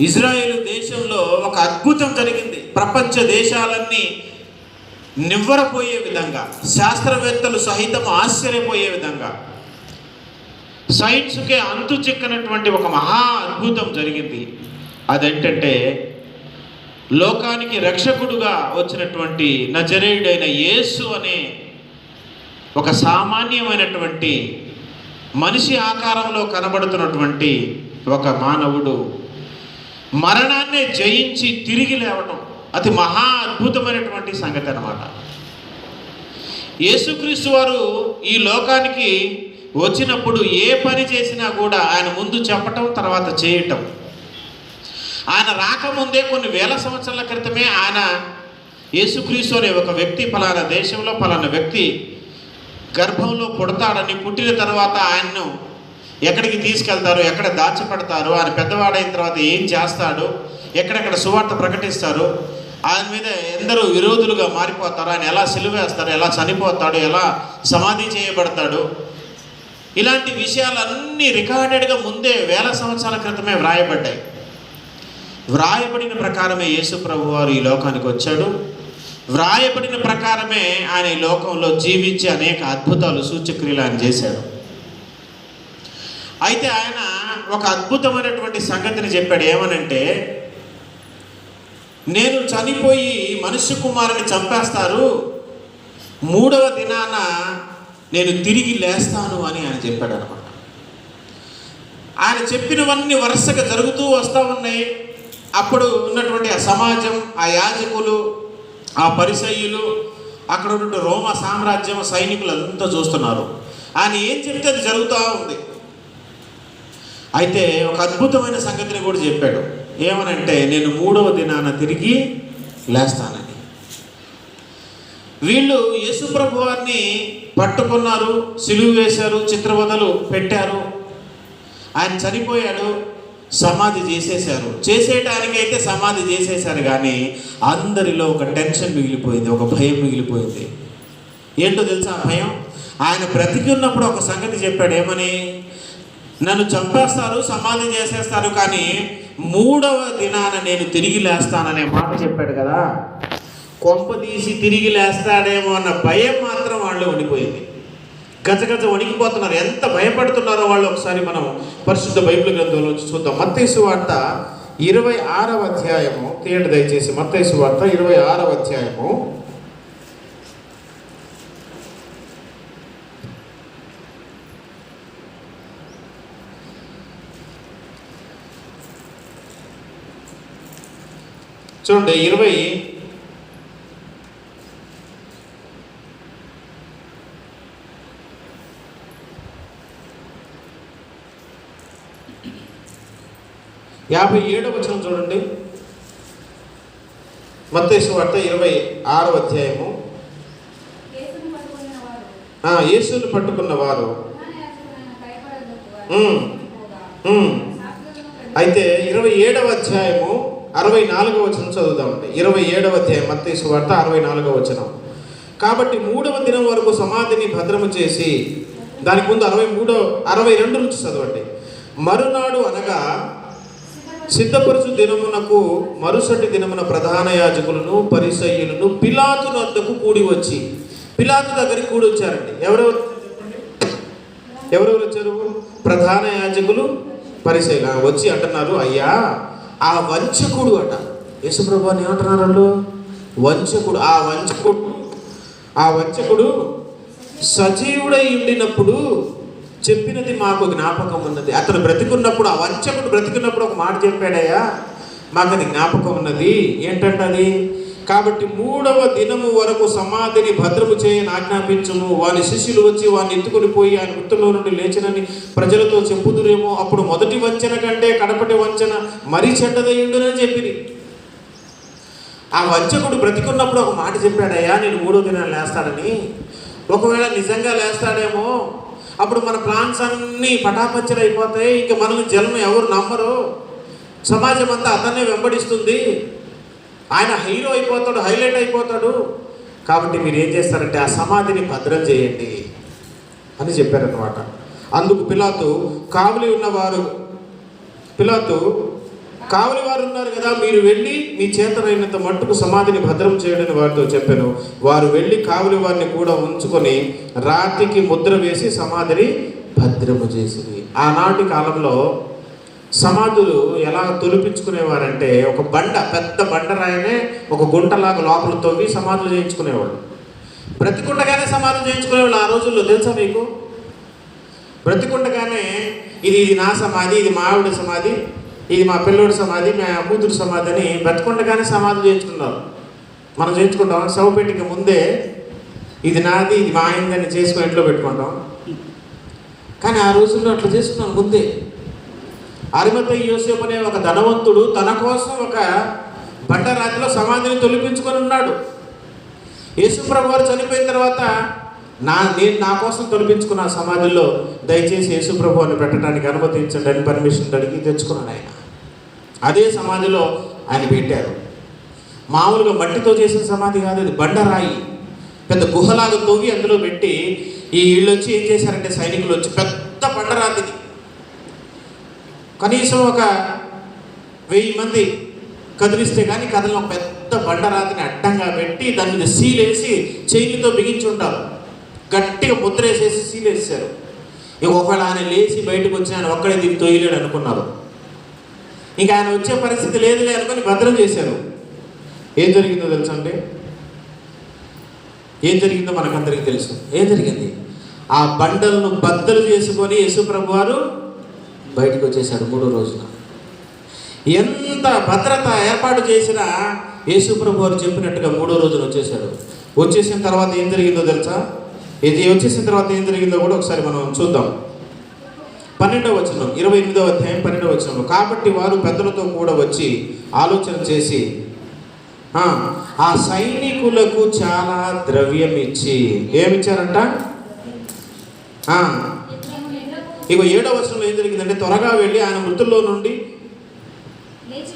Israel దేశంలో ఒక అద్భుతం జరిగింది. ప్రపంచ దేశాలన్నీ నివ్వరపోయే విధంగా శాస్త్రవేత్తలు సహితం ఆశ్చర్యపోయే విధంగా సైన్స్కే అంతు చిక్కనటువంటి ఒక మహా అద్భుతం జరిగింది. అదేంటంటే లోకానికి రక్షకుడుగా వచ్చినటువంటి నజరేయుడైన యేసు అనే ఒక సామాన్యమైనటువంటి మనిషి ఆకారంలో కనబడుతున్నటువంటి ఒక మానవుడు మరణాన్ని జయించి తిరిగి లేవటం అతి మహా అద్భుతమైనటువంటి సంగతి అన్నమాట. యేసుక్రీస్తు వారు ఈ లోకానికి వచ్చినప్పుడు ఏ పని చేసినా కూడా ఆయన ముందు చెప్పటం తర్వాత చేయటం. ఆయన రాకముందే కొన్ని వేల సంవత్సరాల క్రితమే ఆయన యేసుక్రీస్తు అనే ఒక వ్యక్తి ఫలానా దేశంలో ఫలానా వ్యక్తి గర్భంలో పుడతాడని పుట్టిన తర్వాత ఆయన్ను ఎక్కడికి తీసుకెళ్తారు ఎక్కడ దాచిపెడతారు ఆయన పెద్దవాడైన తర్వాత ఏం చేస్తాడు ఎక్కడెక్కడ సువార్త ప్రకటిస్తారు ఆయన మీద ఎందరో విరోధులుగా మారిపోతారు ఆయన ఎలా సిలువేస్తారు ఎలా చనిపోతాడు ఎలా సమాధి చేయబడతాడు. ఇలాంటి విషయాలన్నీ రికార్డెడ్గా ముందే వేల సంవత్సరాల క్రితమే వ్రాయబడ్డాయి. వ్రాయబడిన ప్రకారమే యేసు ప్రభు వారు ఈ లోకానికి వచ్చాడు. వ్రాయబడిన ప్రకారమే ఆయన ఈ లోకంలో జీవించి అనేక అద్భుతాలు సూచక్రియలు ఆయన చేశాడు. అయితే ఆయన ఒక అద్భుతమైనటువంటి సంగతిని చెప్పాడు. ఏమనంటే నేను చనిపోయి మనుష్య కుమారుని చంపేస్తారు. మూడవ దినాన నేను తిరిగి లేస్తాను అని ఆయన చెప్పాడు అనమాట ఆయన చెప్పినవన్నీ వరుసగా జరుగుతూ వస్తూ ఉన్నాయి. అప్పుడు ఉన్నటువంటి ఆ సమాజం ఆ యాజకులు ఆ పరిసయ్యులు అక్కడ ఉన్నటువంటి రోమ సామ్రాజ్యం సైనికులు అంతా చూస్తున్నారు. ఆయన ఏం చెప్తే అది జరుగుతూ ఉంది. అయితే ఒక అద్భుతమైన సంగతిని కూడా చెప్పాడు. ఏమనంటే నేను మూడవ దినాన తిరిగి లేస్తానని. వీళ్ళు యేసుప్రభు వారిని పట్టుకున్నారు సిలువు వేశారు చిత్రవదలు పెట్టారు. ఆయన చనిపోయాడు సమాధి చేసేశారు. చేసేటానికైతే సమాధి చేసేశారు కానీ అందరిలో ఒక టెన్షన్ మిగిలిపోయింది ఒక భయం మిగిలిపోయింది. ఏంటో తెలుసా ఆ భయం? ఆయన బ్రతికి ఉన్నప్పుడు ఒక సంగతి చెప్పాడు ఏమని? నన్ను చంపేస్తారు సమాధి చేసేస్తారు కానీ మూడవ దినాన నేను తిరిగి లేస్తాననే మాట చెప్పాడు కదా. కొంప తీసి తిరిగి లేస్తాడేమో అన్న భయం మాత్రం వాళ్ళు ఉండిపోయింది. గజగజ వణికిపోతున్నారు. ఎంత భయపడుతున్నారో వాళ్ళు ఒకసారి మనం పరిశుద్ధ బైబిల్ గ్రంథంలో చూద్దాం. మత్తైసు వార్త ఇరవై ఆరవ అధ్యాయము. తీయండి దయచేసి మత్తైసు వార్త ఇరవై ఆరవ అధ్యాయము. చూడండి ఇరవై. యాభై ఏడవ వచనం చూడండి. మత్తేసు వార్త ఇరవై ఆరవ అధ్యాయము. యేసును పట్టుకున్న వారు. అయితే ఇరవై ఏడవ అధ్యాయము. అరవై నాలుగవ వచనం చదువుదామండి ఇరవై ఏడవ అధ్యాయం మత్తేసు వార్త అరవై నాలుగవ వచనం. కాబట్టి మూడవ దినం వరకు సమాధిని భద్రము చేసి దానికి ముందు అరవై మూడో అరవై రెండు నుంచి చదవండి. మరునాడు అనగా సిద్ధపరుచు దినమునకు మరుసటి దినమున ప్రధాన యాజకులను పరిసయ్యులను పిలాతు వద్దకు కూడి వచ్చి పిలాతు దగ్గరికి కూడి వచ్చారండి. ఎవరెవరు? ఎవరెవరు వచ్చారు? ప్రధాన యాజకులు పరిశైల వచ్చి అంటున్నారు అయ్యా ఆ వంచకుడు అట. యేసుప్రభు అని ఏమంటున్నారు వాళ్ళు వంచకుడు ఆ వంచకుడు ఆ వంచకుడు సజీవుడై ఉండినప్పుడు చెప్పినది మాకు జ్ఞాపకం ఉన్నది. అతను బ్రతికున్నప్పుడు ఆ వంచకుడు బ్రతికున్నప్పుడు ఒక మాట చెప్పాడయ్యా మాకు అది జ్ఞాపకం ఉన్నది. ఏంటంటది కాబట్టి మూడవ దినము వరకు సమాధిని భద్రము చేయని ఆజ్ఞాపించము. వాని శిష్యులు వచ్చి వాడిని ఎత్తుకొని పోయి ఆయన మృతుల్లో నుండి లేచనని ప్రజలతో చెప్పుదురేమో. అప్పుడు మొదటి వంచన కంటే కడపటి వంచన మరీ చెడ్డదయ్యుండునని చెప్పింది ఆ వంచకుడు బ్రతికున్నప్పుడు ఒక మాట చెప్పాడయ్యా నేను మూడో దినాన్ని లేస్తాడని ఒకవేళ నిజంగా లేస్తాడేమో అప్పుడు మన ప్లాన్స్ అన్నీ పటాపచ్చలు అయిపోతాయి ఇంకా మనల్ని జనం ఎవరు నమ్మరు. సమాజం అంతా అతన్నే వెంబడిస్తుంది. ఆయన హీరో అయిపోతాడు హైలైట్ అయిపోతాడు. కాబట్టి మీరు ఏం చేస్తారంటే ఆ సమాధిని భద్రం చేయండి అని చెప్పారనమాట అందుకు పిలాతు కావలి ఉన్నవారు పిలాతు కావలి వారు ఉన్నారు కదా మీరు వెళ్ళి మీ చేతనైనంత మట్టుకు సమాధిని భద్రం చేయడని వారితో చెప్పాను. వారు వెళ్ళి కావలి వారిని కూడా ఉంచుకొని రాతికి ముద్ర వేసి సమాధిని భద్రము చేసింది ఆనాటి కాలంలో సమాధులు ఎలా తొలిపించుకునేవారంటే ఒక బండ పెద్ద బండరాయనే ఒక గుంటలాగా లోపల తవ్వి సమాధులు చేయించుకునేవాళ్ళు. బ్రతికుండగానే సమాధులు చేయించుకునేవాళ్ళు ఆ రోజుల్లో తెలుసా మీకు? బ్రతికుండగానే ఇది ఇది నా సమాధి ఇది మా ఆవిడ సమాధి ఇది మా పిల్లోడి సమాధి మా కూతురు సమాధి అని బ్రతికుండగానే సమాధులు చేయించుకున్నారు. మనం చేయించుకుంటాం. శవపేటికి ముందే ఇది నాది ఇది మా ఆయనదని చేసుకుని ఇంట్లో పెట్టుకుంటాం. కానీ ఆ రోజుల్లో అట్లా చేసుకున్నాం ముందే. అరిమత యోసేపు అనే ఒక ధనవంతుడు తన కోసం ఒక బండరాతిలో సమాధిని తొలిపించుకొని ఉన్నాడు. యేసుప్రభు వారు చనిపోయిన తర్వాత నా నేను నా కోసం తొలిపించుకున్న సమాధిలో దయచేసి యేసుప్రభు అని పెట్టడానికి అనుమతించండి అని పర్మిషన్ అడిగి తెచ్చుకున్నాను ఆయన. అదే సమాధిలో ఆయన పెట్టారు. మామూలుగా మట్టితో చేసిన సమాధి కాదు అది బండరాయి. పెద్ద గుహలాగా తోగి అందులో పెట్టి ఈ వీళ్ళు వచ్చి ఏం చేశారంటే సైనికులు వచ్చి పెద్ద బండరాతిని కనీసం ఒక వెయ్యి మంది కదిలిస్తే కానీ కథలను ఒక పెద్ద బండరాతిని అడ్డంగా పెట్టి దాని మీద సీలేసి చైన్లతో బిగించి ఉంటారు. గట్టిగా ముద్రేసేసి సీలేసారు ఇక ఒకవేళ ఆయన లేచి బయటకు వచ్చి ఆయన ఒక్కడే దీన్ని తొయ్యలేడు అనుకున్నారు. ఇంకా ఆయన వచ్చే పరిస్థితి లేదులే అనుకుని భద్రం చేశారు. ఏం జరిగిందో తెలుసా అంటే ఏం జరిగిందో మనకందరికీ తెలుసు. ఏం జరిగింది? ఆ బండలను బద్దలు చేసుకొని యేసుప్రభు వారు బయటకు వచ్చేసాడు మూడో రోజున. ఎంత భద్రత ఏర్పాటు చేసినా యేసుప్రభు వారు చెప్పినట్టుగా మూడో రోజున వచ్చేసాడు వచ్చేసిన తర్వాత ఏం జరిగిందో తెలుసా? ఇది వచ్చేసిన తర్వాత ఏం జరిగిందో కూడా ఒకసారి మనం చూద్దాం. పన్నెండవ వచనం ఇరవై ఎనిమిదవ అధ్యాయం పన్నెండవ వచనం కాబట్టి వారు పెద్దలతో కూడా వచ్చి ఆలోచన చేసి ఆ, సైనికులకు చాలా ద్రవ్యం ఇచ్చి ఏమిచ్చారంట? ఇగో ఏడవ వచనంలో ఏం జరిగిందంటే త్వరగా వెళ్ళి ఆయన మృతుల్లో నుండి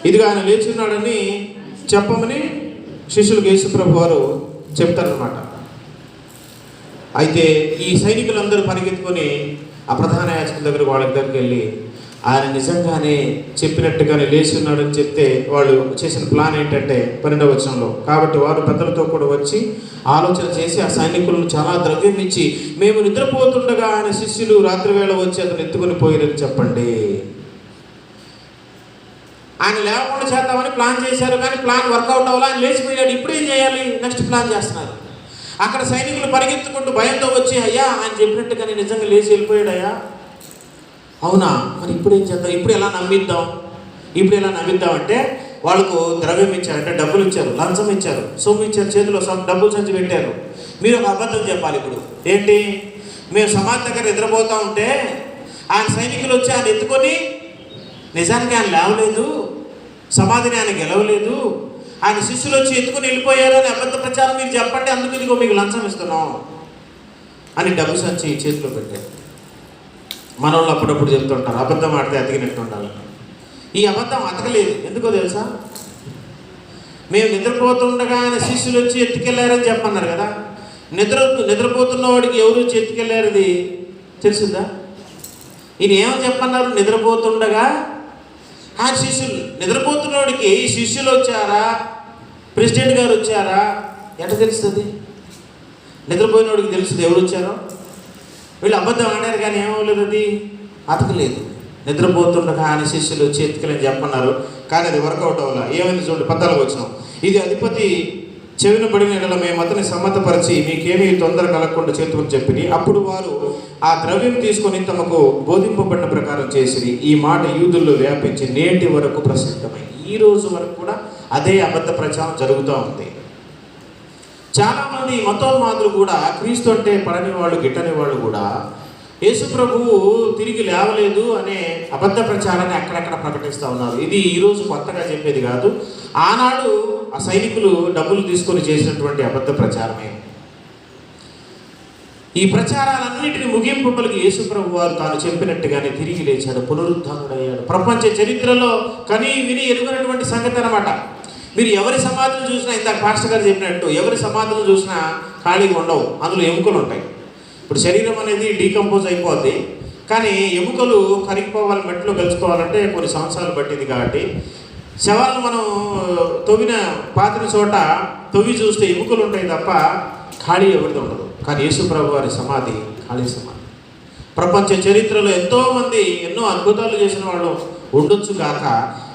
ఇదిగా ఆయన లేచున్నాడని చెప్పమని శిష్యులకు యేసుప్రభు వారు చెప్తారనమాట అయితే ఈ సైనికులందరూ పరిగెత్తుకొని ఆ ప్రధాన యాజకుల దగ్గర వాళ్ళ దగ్గరికి వెళ్ళి ఆయన నిజంగానే చెప్పినట్టుగానే లేచి ఉన్నాడని చెప్తే వాళ్ళు చేసిన ప్లాన్ ఏంటంటే పన్నెండవ వచనంలో కాబట్టి వారు పెద్దలతో కూడా వచ్చి ఆలోచన చేసి ఆ సైనికులను చాలా ద్రవ్యం ఇచ్చి మేము నిద్రపోతుండగా ఆయన శిష్యులు రాత్రివేళ వచ్చి అతను ఎత్తుకొని పోయిరని చెప్పండి. ఆయన లేకుండా చేద్దామని ప్లాన్ చేశారు కానీ ప్లాన్ వర్కౌట్ అవ్వాలి? ఆయన లేచిపోయాడు. ఇప్పుడు ఏం చేయాలి? నెక్స్ట్ ప్లాన్ చేస్తున్నారు. అక్కడ సైనికులు పరిగెత్తుకుంటూ భయంతో వచ్చి అయ్యా ఆయన చెప్పినట్టుగానే నిజంగా లేచి వెళ్ళిపోయాడు అయ్యా అవునా? మరి ఇప్పుడు ఏం చేద్దాం? ఇప్పుడు ఎలా నమ్మిద్దాం? ఇప్పుడు ఎలా నమ్మిద్దాం అంటే వాళ్ళకు ద్రవ్యం ఇచ్చారు అంటే డబ్బులు ఇచ్చారు లంచం ఇచ్చారు సొమ్ము ఇచ్చారు చేతిలో సొమ్ము డబ్బులు సంచి పెట్టారు. మీరు ఒక అబద్ధం చెప్పాలి ఇప్పుడు. ఏంటి? మేము సమాధి దగ్గర నిద్రపోతూ ఉంటే ఆయన సైనికులు వచ్చి ఆయన ఎత్తుకొని నిజానికి ఆయన లేవలేదు సమాధిని ఆయన గెలవలేదు ఆయన శిష్యులు వచ్చి ఎత్తుకుని వెళ్ళిపోయారు అని అబద్ధ ప్రచారం మీరు చెప్పండి అందుకు ఇదిగో మీకు లంచం ఇస్తున్నాం అని డబ్బు సంచి చేతిలో పెట్టారు. మనోళ్ళు అప్పుడప్పుడు చెప్తుంటారు అబద్ధం ఆడితే అతికినట్టు ఉండాలి ఈ అబద్ధం అతకలేదు. ఎందుకో తెలుసా? మేము నిద్రపోతుండగా ఆయన శిష్యులు వచ్చి ఎత్తుకెళ్ళారని చెప్పన్నారు కదా. నిద్ర నిద్రపోతున్న వాడికి ఎవరు వచ్చి ఎత్తుకెళ్ళారు తెలిసిందా? ఈయన ఏమని చెప్పన్నారు? నిద్రపోతుండగా ఆ శిష్యులు నిద్రపోతున్నవాడికి ఈ శిష్యులు వచ్చారా? ప్రెసిడెంట్ గారు వచ్చారా? ఎట తెలుస్తుంది? నిద్రపోయినోడికి తెలుస్తుంది ఎవరు వచ్చారో? వీళ్ళు అబద్ధం ఆడారు కానీ ఏమవ్వలేదు అది? అతకలేదు నిద్రపోతుండగా ఆయన శిష్యులు చేతికలని చెప్పన్నారు కానీ అది వర్కౌట్ అవ్వాల. ఏమైంది చూడండి పద్నాలుగు వచ్చినాం. ఇది అధిపతి చెవిన పడిన ఎడల మేము అతని సమ్మతపరిచి మీకేమీ తొందర కలగకుండా చేతుకుని చెప్పి అప్పుడు వారు ఆ ద్రవ్యం తీసుకొని తమకు బోధింపబడిన ప్రకారం చేసి ఈ మాట యూదుల్లో వ్యాపించి నేటి వరకు ప్రసిద్ధమైంది ఈ రోజు వరకు కూడా అదే అబద్ధ ప్రచారం జరుగుతూ ఉంది. చాలామంది మతోన్మాదులు కూడా క్రీస్తు అంటే పడని వాళ్ళు గిట్టని వాళ్ళు కూడా యేసు ప్రభువు తిరిగి లేవలేదు అనే అబద్ధ ప్రచారాన్ని అక్కడక్కడ ప్రకటిస్తూ ఉన్నారు. ఇది ఈరోజు కొత్తగా చెప్పేది కాదు. ఆనాడు ఆ సైనికులు డబ్బులు తీసుకొని చేసినటువంటి అబద్ధ ప్రచారమే. ఈ ప్రచారాలన్నింటినీ ముగింపు పలికి యేసు ప్రభు వారు తాను చెప్పినట్టుగానే తిరిగి లేచాడు పునరుద్ధానుడయ్యాడు ప్రపంచ చరిత్రలో కని విని ఎరుగనటువంటి సంగతి అనమాట మీరు ఎవరి సమాధులు చూసినా ఇందాక పాస్టర్ గారు చెప్పినట్టు ఎవరి సమాధులు చూసినా ఖాళీగా ఉండవు. అందులో ఎముకలు ఉంటాయి. ఇప్పుడు శరీరం అనేది డీకంపోజ్ అయిపోద్ది. కానీ ఎముకలు కరిగిపోవాలి మట్టిలో కలుసుకోవాలంటే కొన్ని సంవత్సరాలు పట్టింది కాబట్టి శవాలను మనం తవ్విన పాతిన చోట తవ్వి చూస్తే ఎముకలు ఉంటాయి తప్ప ఖాళీ ఎవరిది ఉండదు. కానీ యేసుప్రభు వారి సమాధి ఖాళీ సమాధి. ప్రపంచ చరిత్రలో ఎంతోమంది ఎన్నో అద్భుతాలు చేసిన వాళ్ళు ఉండొచ్చు కాక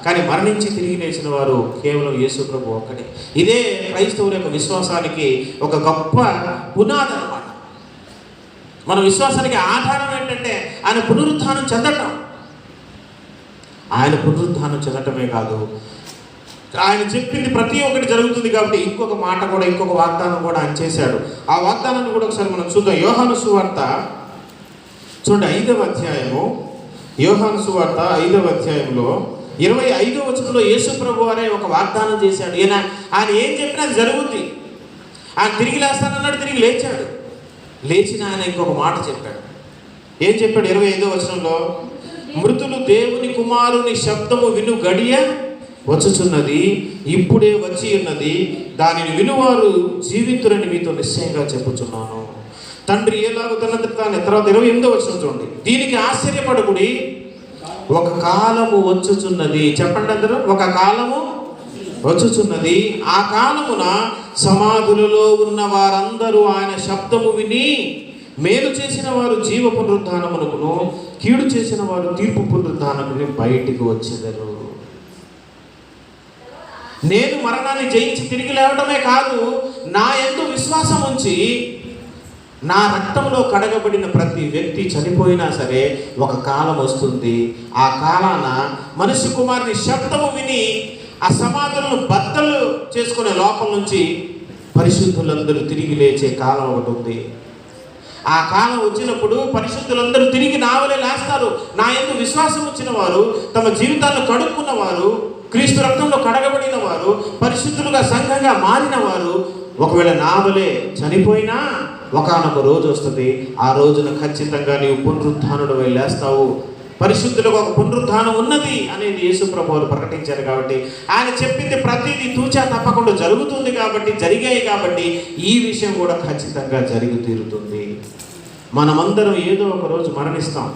కానీ మరణించి తిరిగి లేచిన వారు కేవలం యేసు ప్రభు ఇదే క్రైస్తవుల యొక్క విశ్వాసానికి ఒక గొప్ప పునాది అనమాట మన విశ్వాసానికి ఆధారం ఏంటంటే ఆయన పునరుత్థానం చెందటం. ఆయన పునరుద్ధానం చెందటమే కాదు ఆయన చెప్పింది ప్రతి ఒక్కటి జరుగుతుంది కాబట్టి ఇంకొక మాట కూడా ఇంకొక వాగ్దానం కూడా ఆయన చేశాడు. ఆ వాగ్దానాన్ని కూడా ఒకసారి మనం చూద్దాం. యోహాను సువార్త చూడండి ఐదవ అధ్యాయము. యోహాను సువార్త ఐదవ అధ్యాయంలో ఇరవై ఐదవ వచనంలో యేసు ప్రభు వారే ఒక వాగ్దానం చేశాడు. ఈయన ఆయన ఏం చెప్పినా అది జరుగుద్ది. ఆయన తిరిగి లేస్తానన్నాడు తిరిగి లేచాడు. లేచిన ఆయన ఇంకొక మాట చెప్పాడు. ఏం చెప్పాడు ఇరవై ఐదో వచనంలో? మృతులు దేవుని కుమారుని శబ్దము విను గడియ వచ్చుచున్నది ఇప్పుడే వచ్చి ఉన్నది. దానిని వినువారు జీవితులని మీతో నిశ్చయంగా చెప్పుచున్నాను. తండ్రి ఎలాగో తన? తాను తర్వాత ఇరవై ఎనిమిదో వచ్చిన చూడండి. దీనికి ఆశ్చర్యపడకుడి ఒక కాలము వచ్చుచున్నది. చెప్పండి అందరూ ఒక కాలము వచ్చుచున్నది. ఆ కాలమున సమాధులలో ఉన్న వారందరూ ఆయన శబ్దము విని మేలు చేసిన వారు జీవ పునరుద్ధానమునకును కీడు చేసిన వారు తీర్పు పునరుద్ధానముని బయటికి వచ్చేదరు. నేను మరణాన్ని జయించి తిరిగి లేవడమే కాదు నా ఎందు విశ్వాసం ఉంచి నా రక్తంలో కడగబడిన ప్రతి వ్యక్తి చనిపోయినా సరే ఒక కాలం వస్తుంది. ఆ కాలాన మనిషి కుమారుని శబ్దము విని ఆ సమాధులను బద్దలు చేసుకునే లోపల నుంచి పరిశుద్ధులందరూ తిరిగి లేచే కాలం ఒకటి ఉంది. ఆ కాలం వచ్చినప్పుడు పరిశుద్ధులందరూ తిరిగి నావలే లేస్తారు. నా ఎందు విశ్వాసం వచ్చిన వారు తమ జీవితాలను కడుక్కున్న వారు క్రీస్తు రక్తంలో కడగబడిన వారు పరిశుద్ధులుగా సంఘంగా మారిన వారు ఒకవేళ నావలే చనిపోయినా ఒకనొక రోజు వస్తుంది. ఆ రోజున ఖచ్చితంగా నీవు పునరుద్ధానుడు లేస్తావు. పరిశుద్ధులకు ఒక పునరుద్ధానం ఉన్నది అనేది యేసుప్రభువులు ప్రకటించారు కాబట్టి ఆయన చెప్పింది ప్రతిదీ తూచా తప్పకుండా జరుగుతుంది కాబట్టి జరిగాయి కాబట్టి ఈ విషయం కూడా ఖచ్చితంగా జరిగి తీరుతుంది. మనమందరం ఏదో ఒక రోజు మరణిస్తాం.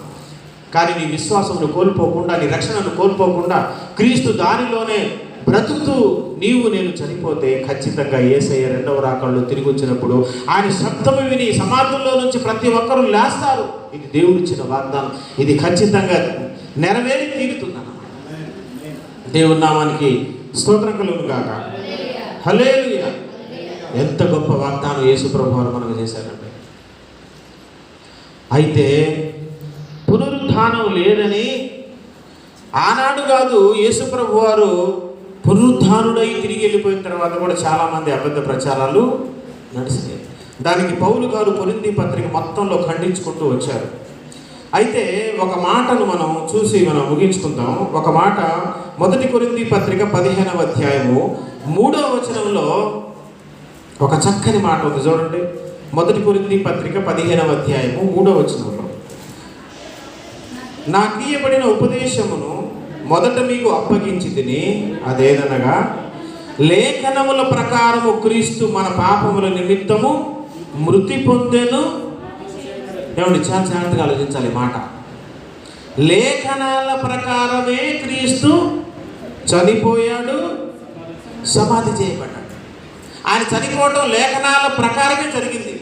కానీ నీ విశ్వాసమును కోల్పోకుండా నీ రక్షణను కోల్పోకుండా క్రీస్తు దారిలోనే బ్రతుకుతూ నీవు నేను చనిపోతే ఖచ్చితంగా ఏసయ్య రెండవ రాకళ్ళు తిరిగి వచ్చినప్పుడు ఆయన శబ్దం విని సమాధుల్లో నుంచి ప్రతి ఒక్కరూ లేస్తారు. ఇది దేవుడిచ్చిన వాగ్దానం. ఇది ఖచ్చితంగా నెరవేరి తీరుతుందన్నమాట దేవుడి నామానికి స్తోత్రం కలుగు కాక హలేలుయ ఎంత గొప్ప వాగ్దానం యేసు వారు మనకు చేశారండి అయితే పునరుద్ధానం లేదని ఆనాడు కాదు యేసు వారు పునరుద్ధానుడై తిరిగి వెళ్ళిపోయిన తర్వాత కూడా చాలామంది అబద్ధ ప్రచారాలు నడిచినాయి. దానికి పౌలు గారు పొరింది పత్రిక మొత్తంలో ఖండించుకుంటూ వచ్చారు. అయితే ఒక మాటను మనం చూసి మనం ముగించుకుందాం. ఒక మాట మొదటి కొరింది పత్రిక పదిహేనవ అధ్యాయము మూడవ వచనంలో ఒక చక్కని మాట ఉంది చూడండి. మొదటి కొరింది పత్రిక పదిహేనవ అధ్యాయము మూడవ వచనంలో. నాకు ఇయ్యబడిన ఉపదేశమును మొదట మీకు అప్పగించి తిని అదేదనగా లేఖనముల ప్రకారము క్రీస్తు మన పాపముల నిమిత్తము మృతి పొందెను. ఏమండి చాలా జాగ్రత్తగా ఆలోచించాలి మాట. లేఖనాల ప్రకారమే క్రీస్తు చనిపోయాడు సమాధి చేయబడ్డాడు. ఆయన చనిపోవడం లేఖనాల ప్రకారమే జరిగింది.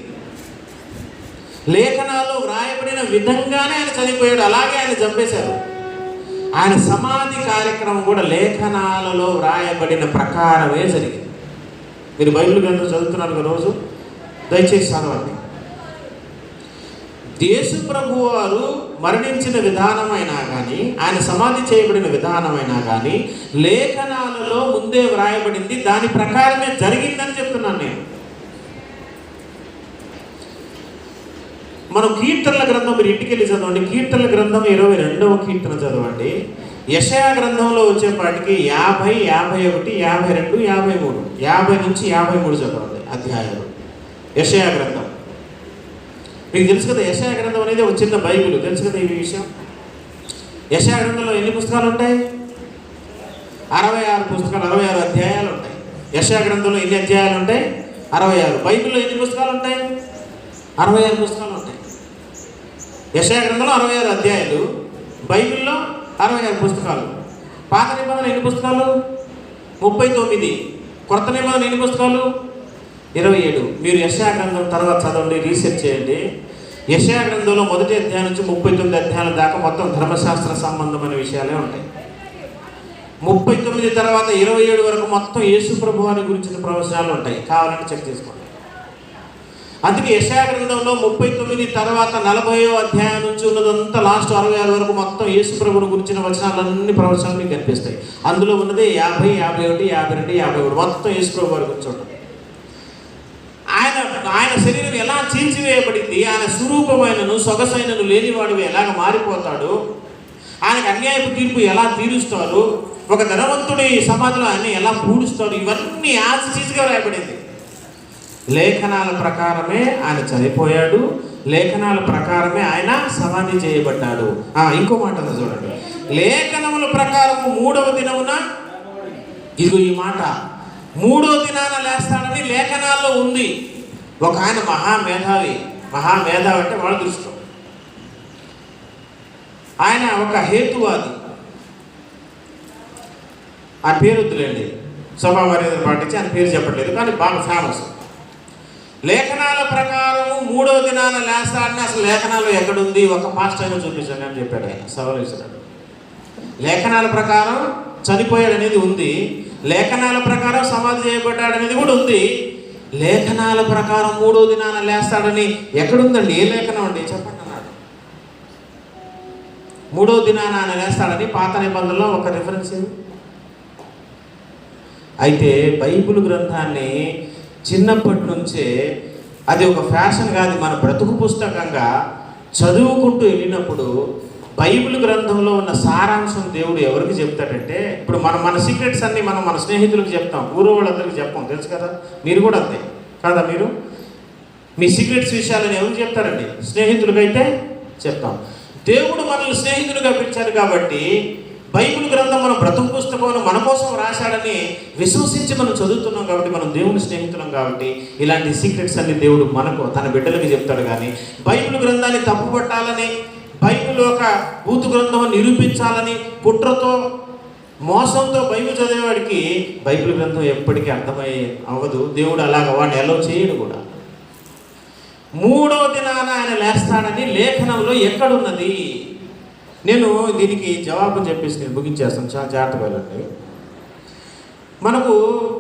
లేఖనాలు వ్రాయబడిన విధంగానే ఆయన చనిపోయాడు అలాగే ఆయన చంపేశారు. ఆయన సమాధి కార్యక్రమం కూడా లేఖనాలలో వ్రాయబడిన ప్రకారమే జరిగింది. మీరు బైబిల్ గ్రంథం చదువుతున్నారు ఒక రోజు? దయచేసి చదవండి. దేశ ప్రభు వారు మరణించిన విధానమైనా కానీ ఆయన సమాధి చేయబడిన విధానమైనా కానీ లేఖనాలలో ముందే వ్రాయబడింది. దాని ప్రకారమే జరిగిందని చెప్తున్నాను నేను. మనం కీర్తనల గ్రంథం మీరు ఇంటికి వెళ్ళి చదవండి. కీర్తనల గ్రంథం ఇరవై రెండవ కీర్తన చదవండి. యశయా గ్రంథంలో వచ్చేపాటికి యాభై యాభై ఒకటి యాభై రెండు యాభై మూడు. యాభై నుంచి యాభై మూడు చదవండి అధ్యాయాలు. యశయా గ్రంథం. మీకు తెలుసు కదా యశయా గ్రంథం అనేది ఒక చిన్న బైబిల్. తెలుసు కదా ఈ విషయం? యశయా గ్రంథంలో ఎన్ని పుస్తకాలు ఉంటాయి? అరవై ఆరు పుస్తకాలు అరవై ఆరు అధ్యాయాలు ఉంటాయి. యశయా గ్రంథంలో ఎన్ని అధ్యాయాలు ఉంటాయి? అరవై ఆరు. బైబిల్లో ఎన్ని పుస్తకాలు ఉంటాయి? అరవై ఆరు పుస్తకాలు ఉంటాయి గ్రంథంలో అరవై ఆరు అధ్యాయాలు బైబిల్లో అరవై ఆరు పుస్తకాలు. పాత నిబంధన ఎన్ని పుస్తకాలు? ముప్పై తొమ్మిది. కొత్త నిబంధన ఎన్ని పుస్తకాలు? ఇరవై ఏడు. మీరు యశా గ్రంథం తర్వాత చదవండి రీసెర్చ్ చేయండి. యశా గ్రంథంలో మొదటి అధ్యాయం నుంచి ముప్పై తొమ్మిది అధ్యాయాల దాకా మొత్తం ధర్మశాస్త్ర సంబంధమైన విషయాలే ఉంటాయి. ముప్పై తొమ్మిది తర్వాత ఇరవై ఏడు వరకు మొత్తం యేసు ప్రభువాని గురించిన ప్రవచనాలు ఉంటాయి. కావాలంటే చెక్ చేసుకోండి. అందుకే యశా గ్రంథంలో ముప్పై తొమ్మిది తర్వాత నలభైవ అధ్యాయం నుంచి ఉన్నదంతా లాస్ట్ అరవై ఆరు వరకు మొత్తం యేసు ప్రభుని గురించిన వచనాలన్నీ ప్రవచనాలు మీకు కనిపిస్తాయి. అందులో ఉన్నది యాభై యాభై ఒకటి యాభై రెండు యాభై ఒకటి మొత్తం యేసు ప్రభు వారి గురించి ఉంటుంది. ఆయన ఆయన శరీరం ఎలా చీల్చివేయబడింది? ఆయన స్వరూపమైనను సొగసైనను లేనివాడు ఎలాగ మారిపోతాడు? ఆయనకు అన్యాయపు తీర్పు ఎలా తీరుస్తారు ఒక ధనవంతుడి సమాజంలో ఆయన ఎలా పూడుస్తారు ఇవన్నీ ఆశీస్గా రాయబడింది. లేఖనాల ప్రకారమే ఆయన చనిపోయాడు. లేఖనాల ప్రకారమే ఆయన సమాధి చేయబడ్డాడు. ఆ, ఇంకో మాట చూడండి. లేఖనముల ప్రకారం మూడవ దినమున ఇదిగో ఈ మాట. మూడో దినాన లేస్తాడని లేఖనాల్లో ఉంది. ఒక ఆయన మహామేధావి. మహామేధావి అంటే వాళ్ళ దృష్టం. ఆయన ఒక హేతువాది. ఆ పేరు వద్దులేండి. సభా మర్యాదలు పాటించి ఆయన పేరు చెప్పట్లేదు. కానీ బాగా ఫేమస్ లేఖనాల ప్రకారము మూడో దినాన లేస్తాడని అసలు లేఖనాలు ఎక్కడుంది? ఒక పాస్ట్ అయినా చూపించండి అని చెప్పాడు ఆయన సవాల్ లేఖనాల ప్రకారం చనిపోయాడు అనేది ఉంది. లేఖనాల ప్రకారం సమాధి చేయబడ్డాడు అనేది కూడా ఉంది. లేఖనాల ప్రకారం మూడో దినాన లేస్తాడని ఎక్కడుందండి? ఏ లేఖనం అండి? చెప్పండి అన్నాడు మూడో దినాన ఆయన లేస్తాడని పాత నిబంధనలో ఒక రిఫరెన్స్ అయితే బైబిల్ గ్రంథాన్ని చిన్నప్పటి నుంచే అది ఒక ఫ్యాషన్ కాదు మన బ్రతుకు పుస్తకంగా చదువుకుంటూ వెళ్ళినప్పుడు బైబిల్ గ్రంథంలో ఉన్న సారాంశం దేవుడు ఎవరికి చెప్తాడంటే ఇప్పుడు మనం మన సీక్రెట్స్ అన్ని మనం మన స్నేహితులకు చెప్తాం ఊరు వాళ్ళందరికీ చెప్పాం తెలుసు కదా? మీరు కూడా అంతే కాదా మీరు? మీ సీక్రెట్స్ విషయాలను ఎవరికి చెప్తారండి? స్నేహితులకైతే చెప్తాం. దేవుడు మనల్ని స్నేహితులుగా పిలిచారు కాబట్టి బైబిల్ గ్రంథం మనం బ్రతుకు పుస్తకం మన కోసం రాశాడని విశ్వసించి మనం చదువుతున్నాం కాబట్టి మనం దేవుని స్నేహితులం కాబట్టి ఇలాంటి సీక్రెట్స్ అన్ని దేవుడు మనకు తన బిడ్డలకి చెప్తాడు కానీ బైబిల్ గ్రంథాన్ని తప్పుపట్టాలని బైబిల్ ఒక బూతు గ్రంథం నిరూపించాలని కుట్రతో మోసంతో బైబిల్ చదివేవాడికి బైబిల్ గ్రంథం ఎప్పటికీ అర్థమై అవ్వదు. దేవుడు అలాగ వాడిని ఎలా చేయడు కూడా. మూడవ దినాన ఆయన లేస్తాడని లేఖనంలో ఎక్కడున్నది? నేను దీనికి జవాబు చెప్పేసి నేను ముగించేస్తాను. చాలా జాగ్రత్తగా వెళ్ళండి. మనకు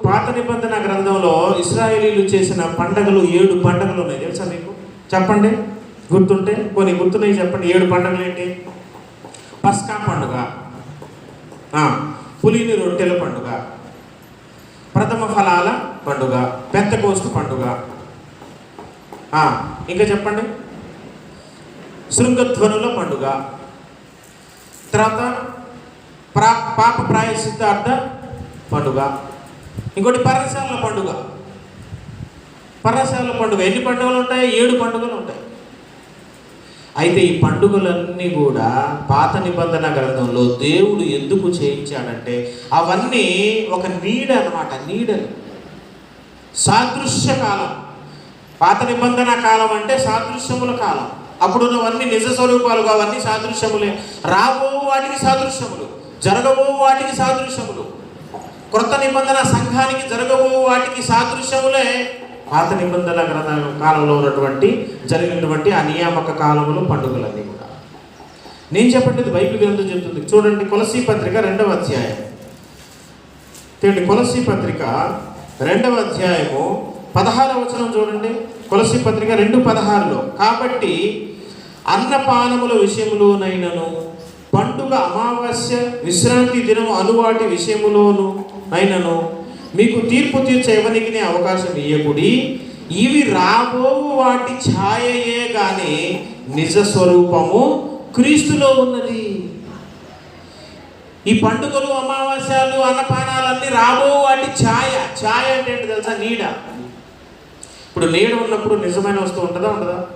పాత నిబంధన గ్రంథంలో ఇస్రాయేలీలు చేసిన పండగలు ఏడు పండగలు ఉన్నాయి. తెలుసా మీకు? చెప్పండి. గుర్తుంటే? కొన్ని గుర్తున్నాయి చెప్పండి. ఏడు పండగలు ఏంటి? పస్కా పండుగ. పులిని రొట్టెల పండుగ. ప్రథమ ఫలాల పండుగ. పెద్ద కోస్తు పండుగ ఇంకా చెప్పండి. శృంగధ్వనుల పండుగ. తర్వాత ప్రా పాప ప్రాయశ్చిత్తార్థ పండుగ ఇంకోటి పర్ణశాల పండుగ పర్ణశాల పండుగ ఎన్ని పండుగలు ఉంటాయి? ఏడు పండుగలు ఉంటాయి. అయితే ఈ పండుగలన్నీ కూడా పాత నిబంధన గ్రంథంలో దేవుడు ఎందుకు చేయించాడంటే అవన్నీ ఒక నీడ అనమాట నీడలు. సాదృశ్య కాలం. పాత నిబంధన కాలం అంటే సాదృశ్యముల కాలం. అప్పుడున్నవన్నీ నిజ స్వరూపాలు అవన్నీ సాదృశ్యములే. రాబో వాటికి సాదృశ్యములు జరగబో వాటికి సాదృశ్యములు. క్రొత్త నిబంధన సంఘానికి జరగబో వాటికి సాదృశ్యములే. పాత నిబంధన గ్రంథ కాలంలో ఉన్నటువంటి జరిగినటువంటి ఆ నియామక కాలములు పండుగలన్నీ కూడా. నేను చెప్పట్లేదు బైబిల్ గ్రంథం చెబుతుంది చూడండి కొలసీ పత్రిక రెండవ అధ్యాయం. చూడండి కొలసీ పత్రిక రెండవ అధ్యాయము పదహారవ వచనం చూడండి. కొలసీ పత్రిక రెండు పదహారులో. కాబట్టి అన్నపానముల విషయములోనైనను పండుగ అమావాస్య విశ్రాంతి దినము అనువాటి విషయములోను అయినను మీకు తీర్పు తీర్చే ఎవరికి అవకాశం ఇయ్యకూడి. ఇవి రాబో వాటి ఛాయయే కానీ నిజ స్వరూపము క్రీస్తులో ఉన్నది. ఈ పండుగలు అమావాస్యాలు అన్నపానాలన్నీ రాబో వాటి ఛాయ. ఛాయ అంటే ఏంటి తెలుసా? నీడ. ఇప్పుడు నీడ ఉన్నప్పుడు నిజమైన వస్తువు ఉంటుందా? ఉండదా?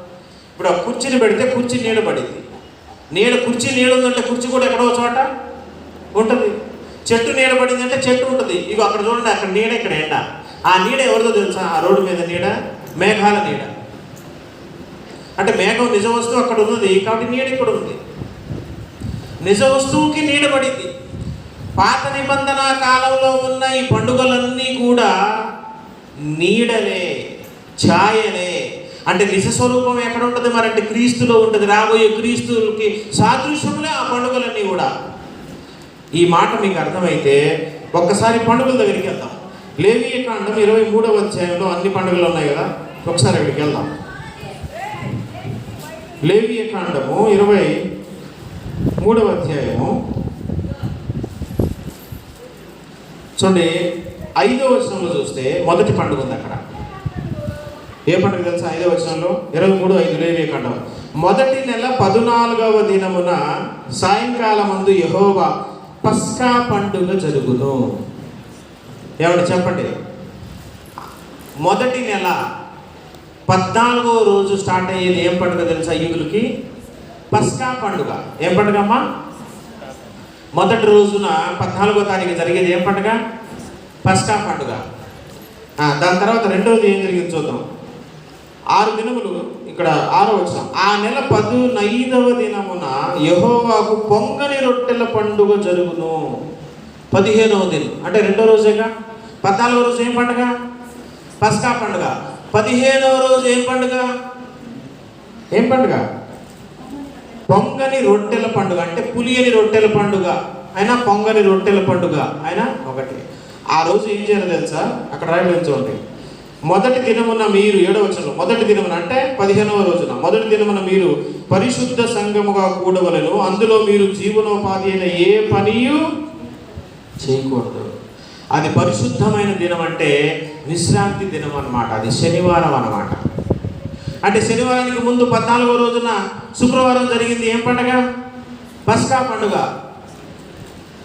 ఇప్పుడు ఆ కుర్చీని పెడితే కుర్చీ నీడ పడింది. నీడ కుర్చీ నీడ ఉందంటే కుర్చీ కూడా ఎక్కడో చోట ఉంటుంది. చెట్టు నీడ పడింది అంటే చెట్టు ఉంటుంది. ఇక అక్కడ చూడండి అక్కడ నీడ ఇక్కడ ఎండ. ఆ నీడ ఎవరిదో తెలుసా? ఆ రోడ్డు మీద నీడ మేఘాల నీడ. అంటే మేఘం నిజ వస్తువు అక్కడ ఉన్నది కాబట్టి నీడ ఇక్కడ ఉంది. నిజ వస్తువుకి నీడ పడింది. పాత నిబంధన కాలంలో ఉన్న ఈ పండుగలన్నీ కూడా నీడలే ఛాయలే. అంటే నిజ స్వరూపం ఎక్కడ ఉంటుంది మరి అంటే క్రీస్తులో ఉంటుంది. రాబోయే క్రీస్తులకి సాదృశ్యములే ఆ పండుగలన్నీ కూడా. ఈ మాట మీకు అర్థమైతే ఒక్కసారి పండుగల దగ్గరికి వెళ్దాం. లేవీ కాండం ఇరవై మూడవ అధ్యాయంలో అన్ని పండుగలు ఉన్నాయి కదా? ఒకసారి అక్కడికి వెళ్దాం. లేవీ కాండము ఇరవై మూడవ అధ్యాయము. చూడండి ఐదవ వచనంలో చూస్తే మొదటి పండుగ ఉంది అక్కడ. ఏ పండుగ తెలుసా? ఐదవ వచనంలో ఇరవై మూడు ఐదు లేవే ఖండం మొదటి నెల పదునాలుగవ దినమున సాయంకాలం ముందు యహోవా పస్కా పండుగ జరుగును. ఏమంటే చెప్పండి? మొదటి నెల పద్నాలుగో రోజు స్టార్ట్ అయ్యేది ఏం పండుగ తెలుసా యూదులకి? పస్కా పండుగ. ఏం పండుగ అమ్మా మొదటి రోజున పద్నాలుగో తారీఖు జరిగేది ఏం పండుగ? పస్కా పండుగ. దాని తర్వాత రెండవది ఏం జరిగింది చూద్దాం. ఆరు దినములు ఇక్కడ ఆరో వచ్చిన ఆ నెల పదునైదవ దినమున యహోవాకు పొంగని రొట్టెల పండుగ జరుగును. పదిహేనవ దినం. అంటే రెండో రోజేగా పద్నాలుగో రోజు ఏం పండుగ? పస్కా పండుగ. పదిహేనవ రోజు ఏం పండుగ? ఏం పండుగ? పొంగని రొట్టెల పండుగ. అంటే పులియని రొట్టెల పండుగ. అయినా పొంగని రొట్టెల పండుగ. అయినా ఒకటి. ఆ రోజు ఏం చేయాలి తెలుసా? అక్కడ రాయబడి చూడండి మొదటి దినమున మీరు ఏడవ వచనంలో మొదటి దినమున అంటే పదిహేనవ రోజున మొదటి దినమున మీరు పరిశుద్ధ సంఘముగా కూడవలను అందులో మీరు జీవనోపాధి అయిన ఏ పనియు చేయకూడదు. అది పరిశుద్ధమైన దినం అంటే విశ్రాంతి దినం అనమాట అది శనివారం అనమాట అంటే శనివారానికి ముందు పద్నాలుగో రోజున శుక్రవారం జరిగింది ఏం పండగ? బస్కా పండుగ.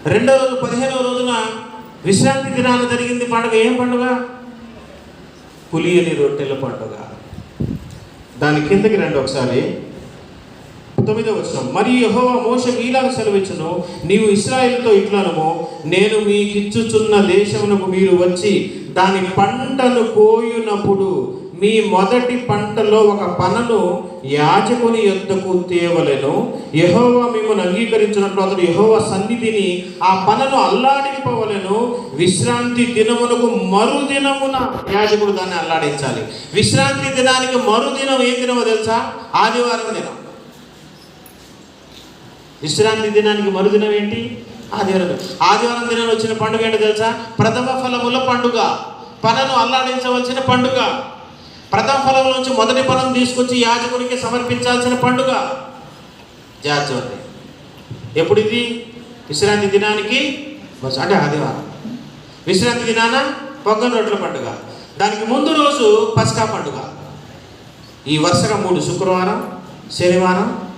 రెండో రోజు పదిహేనవ రోజున విశ్రాంతి దినాన జరిగింది పండుగ ఏం పండుగ? పులియని రొట్టెల పండుగ. దాని కిందకి రండి ఒకసారి. తొమ్మిదో వచ్చిన మరి యహోవా మోషకు ఇలాగ సెలవిచ్చును నీవు ఇస్రాయేలుతో ఇట్లనము నేను మీకిచ్చుచున్న దేశమునకు మీరు వచ్చి దాని పంటను కోయునప్పుడు మీ మొదటి పంటలో ఒక పనను యాజకుని యొద్దకు తేవలను. యెహోవా మిమ్మల్ని అంగీకరించినట్లు అతడు యహోవ సన్నిధిని ఆ పనను అల్లాడింపవలెను. విశ్రాంతి దినమునకు మరుదినమున యాజకుడు దాన్ని అల్లాడించాలి. విశ్రాంతి దినానికి మరుదినం ఏ దినమో తెలుసా? ఆదివారం దినం. విశ్రాంతి దినానికి మరుదినం ఏంటి? ఆదివారం ఆదివారం దినాన్ని వచ్చిన పండుగ ఏంటో తెలుసా? ప్రథమ ఫలముల పండుగ. పనను అల్లాడించవలసిన పండుగ. ప్రథమ ఫలం నుంచి మొదటి ఫలం తీసుకొచ్చి యాజకునికి సమర్పించాల్సిన పండుగ జాతీయ ఎప్పుడు ఇది? విశ్రాంతి దినానికి అంటే ఆదివారం. విశ్రాంతి దినాన పొగ్గన రొట్టెల పండుగ. దానికి ముందు రోజు పస్కా పండుగ. ఈ వరుసగా మూడు శుక్రవారం శనివారం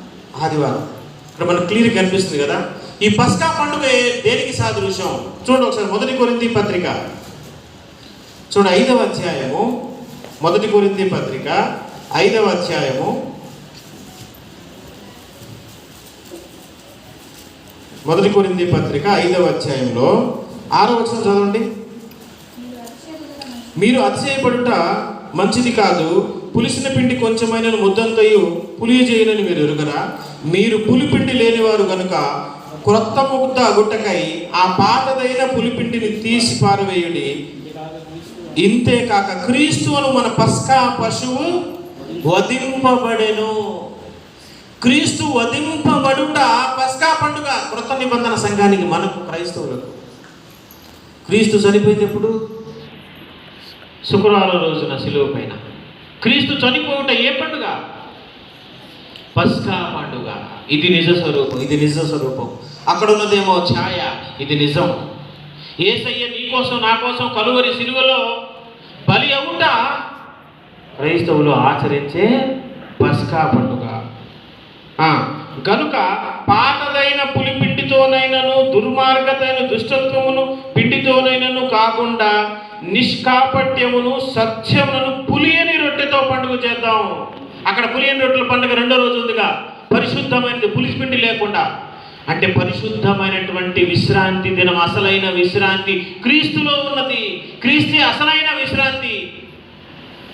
ఆదివారం. ఇక్కడ మనకు క్లియర్ కనిపిస్తుంది కదా? ఈ పస్కా పండుగ దేనికి సాదృశ్యం? చూడండి ఒకసారి మొదటి కొరింది పత్రిక. చూడండి ఐదవ అధ్యాయము. మొదటి కొరింది పత్రిక ఐదవ అధ్యాయము. మొదటి కొరింది పత్రిక ఐదవ అధ్యాయంలో. ఆరో వచనం చదవండి. మీరు అతిశయపడుట మంచిది కాదు. పులిసిన పిండి కొంచెమైన ముద్దంతయు పులియ చేయనని మీరు ఎరుగరా? మీరు పులిపిండి లేనివారు గనుక క్రొత్త ముద్ద గుట్టకై ఆ పాతదైన పులిపిండిని తీసి పారవేయుడి. ఇంతే కాక క్రీస్తువును మన పస్కా పశువు వధింపబడెను. క్రీస్తు వధింపబడుట పస్కా పండుగ కృత నిబంధన సంఘానికి మనకు క్రైస్తవులకు. క్రీస్తు చనిపోయింది ఎప్పుడు? శుక్రవారం రోజున సిలువ పైన. క్రీస్తు చనిపోవుట ఏ పండుగ? పస్కా పండుగ. ఇది నిజ స్వరూపం ఇది నిజ స్వరూపం. అక్కడ ఉన్నదేమో ఛాయ ఇది నిజం. ఏసయ్య నీ కోసం నా కోసం కలువరి సిలువలో బలి అవుట. క్రైస్తవులు ఆచరించే పస్కా పండుగ. కనుక పాతదైన పులిపిండితోనైనను దుర్మార్గతైన దుష్టత్వమును పిండితోనైనను కాకుండా నిష్కాపట్యమును సత్యమును పులియని రొట్టెతో పండుగ చేద్దాం. అక్కడ పులియని రొట్టెల పండుగ రెండో రోజు ఉందిగా. పరిశుద్ధమైనది పులిపిండి లేకుండా. అంటే పరిశుద్ధమైనటువంటి విశ్రాంతి దినం అసలైన విశ్రాంతి. క్రీస్తులో ఉన్నది. క్రీస్తే అసలైన విశ్రాంతి.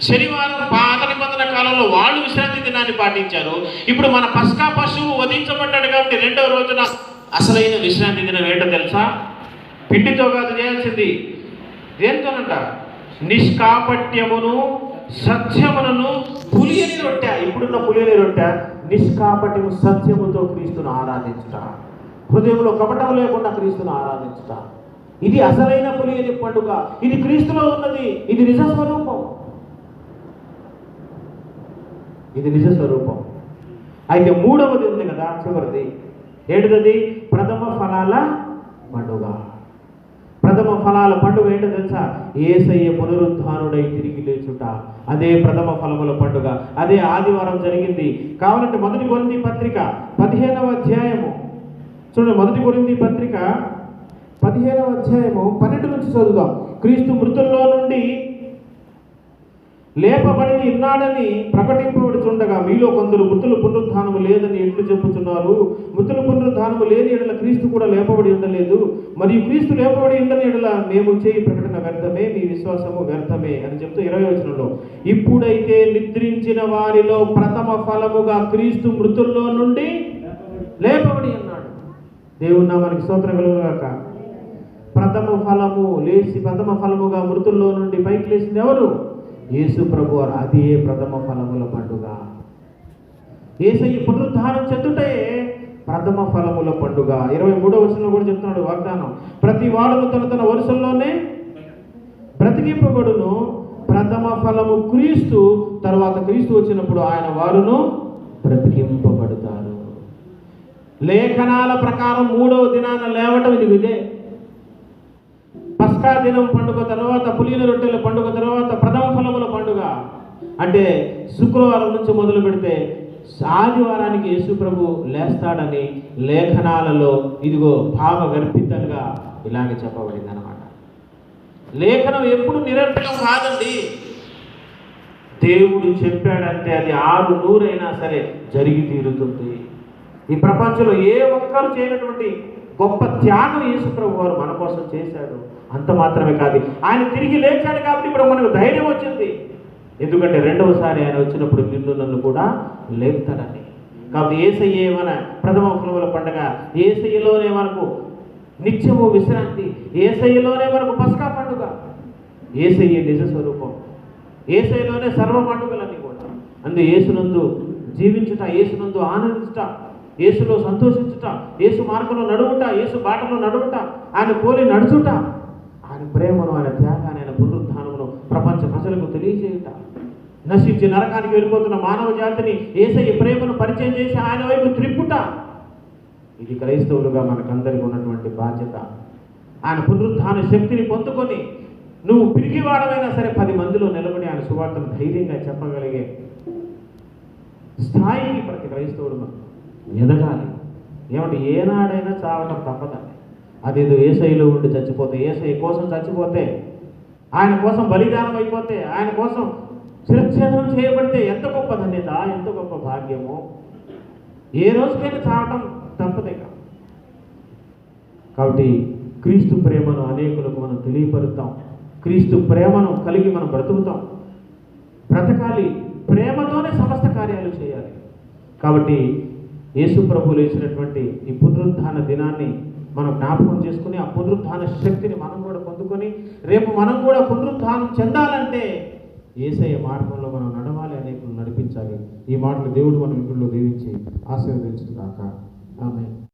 శనివారం పాత నిబంధన కాలంలో వాళ్ళు విశ్రాంతి దినాన్ని పాటించారు. ఇప్పుడు మన పస్కా పశువు వధించబడ్డాడు కాబట్టి రెండవ రోజున అసలైన విశ్రాంతి దినం ఏంటో తెలుసా? పిండితో కాదు చేయాల్సింది దేనితోనంట? నిష్కాపట్యమును సత్యములను పులియని రొట్టె ఇప్పుడున్న పులియని రొట్టె నిష్కాపటము సత్యముతో క్రీస్తును ఆరాధించుట. హృదయంలో కపటం లేకుండా క్రీస్తును ఆరాధించుట. ఇది అసలైన పులియని పండుగ. ఇది క్రీస్తులో ఉన్నది. ఇది నిజ స్వరూపం. ఇది నిజ స్వరూపం. అయితే మూడవది ఉంది కదా చివరిది. ఏంటిది ప్రథమ ఫలాల పండుగ. ప్రథమ ఫలాల పండుగ ఏంటో తెలుసా? ఏసయ్య పునరుద్ధానుడై తిరిగి లేచుట. అదే ప్రథమ ఫలముల పండుగ. అదే ఆదివారం జరిగింది. కావాలంటే మొదటి కొరింది పత్రిక పదిహేనవ అధ్యాయము. చూడండి మొదటి కొరింది పత్రిక పదిహేనవ అధ్యాయము పన్నెండు నుంచి చదువుదాం. క్రీస్తు మృతుల్లో నుండి లేపబడిని ఉన్నాడని ప్రకటింపబడుచుండగా మీలో కొందరు మృతులు పునరుద్ధానము లేదని ఎట్లు చెప్పుచున్నారు? మృతుల పునరుద్ధానము లేని ఎడల క్రీస్తు కూడా లేపబడి ఉండలేదు. మరియు క్రీస్తు లేపబడి ఉండని ఎడల మేము చేయి ప్రకటన వ్యర్థమే మీ విశ్వాసము వ్యర్థమే అని చెప్తూ ఇరవై వచనంలో. ఇప్పుడైతే నిద్రించిన వారిలో ప్రథమ ఫలముగా క్రీస్తు మృతుల్లో నుండి లేపబడి ఉన్నాడు. దేవుని మనకి స్తోత్ర కలుగుగాక. ప్రథమ ఫలము లేచి ప్రథమ ఫలముగా మృతుల్లో నుండి పైకి లేచింది ఎవరు? యేసు ప్రభు అదే ప్రథమ ఫలముల పండుగ. ఏసయ్య పునరుద్ధానం చెందుటే ప్రథమ ఫలముల పండుగ. ఇరవై మూడో వచనంలో కూడా చెప్తున్నాడు వాగ్దానం. ప్రతి వాడును తన తన వరుసల్లోనే బ్రతికింపబడును. ప్రథమ ఫలము క్రీస్తు తర్వాత క్రీస్తు వచ్చినప్పుడు ఆయన వారును బ్రతికింపబడతారు. లేఖనాల ప్రకారం మూడవ దినాన లేవటం ఇది ఇదే. పస్కా దినం పండుగ తర్వాత పులిన రొట్టెల పండుగ తర్వాత ప్రథమ ఫలముల పండుగ. అంటే శుక్రవారం నుంచి మొదలు పెడితే ఆదివారానికి యేసు ప్రభు లేస్తాడని లేఖనాలలో ఇదిగో భావ గర్భితంగా ఇలాగే చెప్పబడింది అనమాట లేఖనం ఎప్పుడు నిరంతరం కాదండి. దేవుడు చెప్పాడంటే అది ఆరు నూరైనా సరే జరిగి తీరుతుంది. ఈ ప్రపంచంలో ఏ ఒక్కరు చేయనటువంటి గొప్ప త్యాగం యేసుప్రభు వారు మన కోసం చేశాడు అంత మాత్రమే కాదు. ఆయన తిరిగి లేచాడు కాబట్టి ఇప్పుడు మనకు ధైర్యం వచ్చింది. ఎందుకంటే రెండవసారి ఆయన వచ్చినప్పుడు నిన్ను నన్ను కూడా లేపుతాడని. కాబట్టి ఏసయ్యే మన ప్రథమ ఫలముల పండగ ఏసయ్యలోనే మనకు నిత్యము విశ్రాంతి ఏసయ్యలోనే మనకు పస్కా పండుగ. ఏసయ్య నిజ స్వరూపం. ఏసైలోనే సర్వ పండుగలన్నీ కూడా. అందు యేసునందు జీవించుట ఏసునందు ఆనందించుట యేసులో సంతోషించుట యేసు మార్గంలో నడువుట యేసు బాటలో నడువుట ఆయన పోలి నడుచుట ఆయన ప్రేమను ఆయన త్యాగాన్ని ఆయన పునరుద్ధానమును ప్రపంచ ప్రజలకు తెలియజేయుట నశించి నరకానికి వెళ్ళిపోతున్న మానవ జాతిని ఏసయ్య ప్రేమను పరిచయం చేసి ఆయన వైపు త్రిప్పుట. ఇది క్రైస్తవులుగా మనకందరికీ ఉన్నటువంటి బాధ్యత. ఆయన పునరుద్ధాన శక్తిని పొందుకొని నువ్వు పిరికివాడమైనా సరే పది మందిలో నిలబడి ఆయన సువార్తను ధైర్యంగా చెప్పగలిగే స్థాయికి ప్రతి క్రైస్తవుడు మనం ఎదగాలి. ఏమంటే ఏనాడైనా చావటం తప్పదండి. ఏదో ఏసైలో ఉండి చచ్చిపోతే ఏసై కోసం చచ్చిపోతే ఆయన కోసం బలిదానం అయిపోతే ఆయన కోసం శిరచ్ఛేదనం చేయబడితే ఎంత గొప్ప ధన్యత ఎంత గొప్ప భాగ్యము. ఏ రోజుకైనా చావటం తప్పదే కాబట్టి క్రీస్తు ప్రేమను అనేకులకు మనం తెలియపరుద్దాం. క్రీస్తు ప్రేమను కలిగి మనం బ్రతుకుతాం. బ్రతకాలి. ప్రేమతోనే సమస్త కార్యాలు చేయాలి. కాబట్టి యేసు ప్రభు లేచినటువంటి ఈ పునరుద్ధాన దినాన్ని మనం జ్ఞాపకం చేసుకుని ఆ పునరుద్ధాన శక్తిని మనం కూడా పొందుకొని రేపు మనం కూడా పునరుద్ధానం చెందాలంటే ఏసయ్య మార్గంలో మనం నడవాలి అనేకులు నడిపించాలి. ఈ మాటలు దేవుడు మనం ఇంట్లో దీవించి ఆశీర్వదించుగాక ఆమె